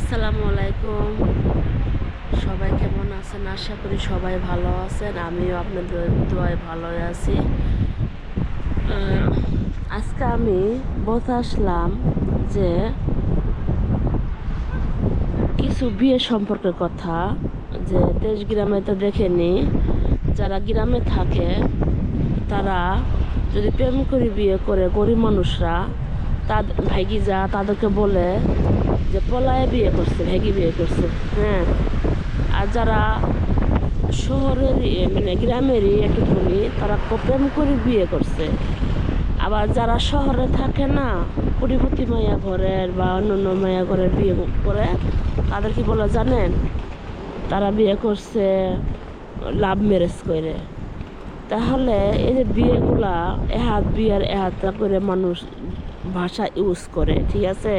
আসসালামু আলাইকুম। সবাই কেমন আছেন? আশা করি সবাই ভালো আছেন। আমিও আপনাদের দোয়ায় ভালোই আছি। আজকে আমি বলতে আসলাম যে কিছু বিয়ে সম্পর্কের কথা, যে দেশ গ্রামে তো দেখেনি যারা গ্রামে থাকে, তারা যদি প্রেম করে বিয়ে করে গরিব মানুষরা তাদের ভাইগি যা তাদেরকে বলে যে পলায় বিয়ে করছে ভেগি বিয়ে করছে। হ্যাঁ। আর যারা শহরের মানে গ্রামেরই একটু ধনী, তারা প্রেম করে বিয়ে করছে। আবার যারা শহরে থাকে না কুড়িপতি মায়া ঘরের বা অন্যান্য মায়া ঘরের বিয়ে করে, তাদের কি বলে জানেন? তারা বিয়ে করছে লাভ ম্যারেজ করে। তাহলে এই যে বিয়েগুলা, এহাত বিয়ের এহাতটা করে মানুষ ভাষা ইউজ করে, ঠিক আছে?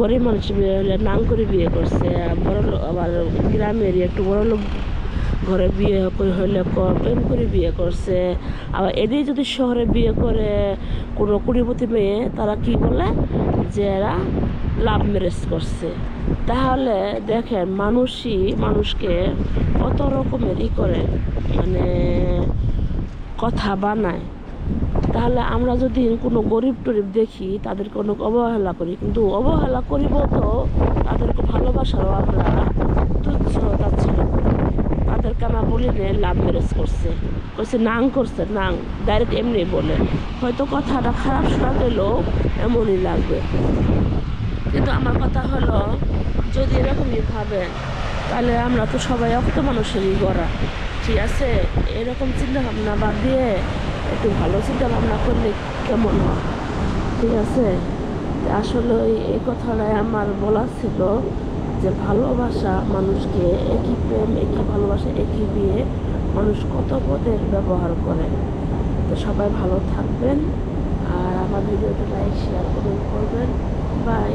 গরিব মানুষ বিয়ে হলে নাম করে বিয়ে করছে, আর বড় লোক আবার গ্রামেরই একটু বড় লোক ঘরে বিয়ে করে হইলে প্রেম করে বিয়ে করছে। আবার এদের যদি শহরে বিয়ে করে কোনো কুড়িপতি মেয়ে, তারা কি বলে? যে এরা লাভ ম্যারেজ করছে। তাহলে দেখেন, মানুষই মানুষকে কত রকমের ই করে মানে কথা বানায়। তাহলে আমরা যদি কোনো গরিব টরিব দেখি, তাদেরকে অনেক অবহেলা করি। কিন্তু অবহেলা করিব তো তাদেরকে ভালোবাসারও আমরা তুচ্ছ তাচ্ছিল্য করি তাদেরকে আমরা বলি নে লাভ ম্যারেজ করছে। করছে নাং করছে, নাং। ডাইরেক্ট এমনি বলে। হয়তো কথাটা খারাপ শোনা গেলেও এমনই লাগবে। কিন্তু আমার কথা হলো, যদি এরকমই ভাবেন তাহলে আমরা তো সবাই অক্ত মানুষেরই গড়া। ঠিক আছে? এরকম চিন্তা ভাবনা বাদ দিয়ে একটু ভালো চিন্তা ভাবনা করলে কেমন হয়? ঠিক আছে? আসলে এই কথাটাই আমার বলা ছিল যে ভালোবাসা মানুষকে একই প্রেম, একই ভালোবাসা, একই বিয়ে মানুষ কত পদের ব্যবহার করে। তো সবাই ভালো থাকবেন আর আমার ভিডিওটা লাইক শেয়ার কমেন্ট করবেন। বাই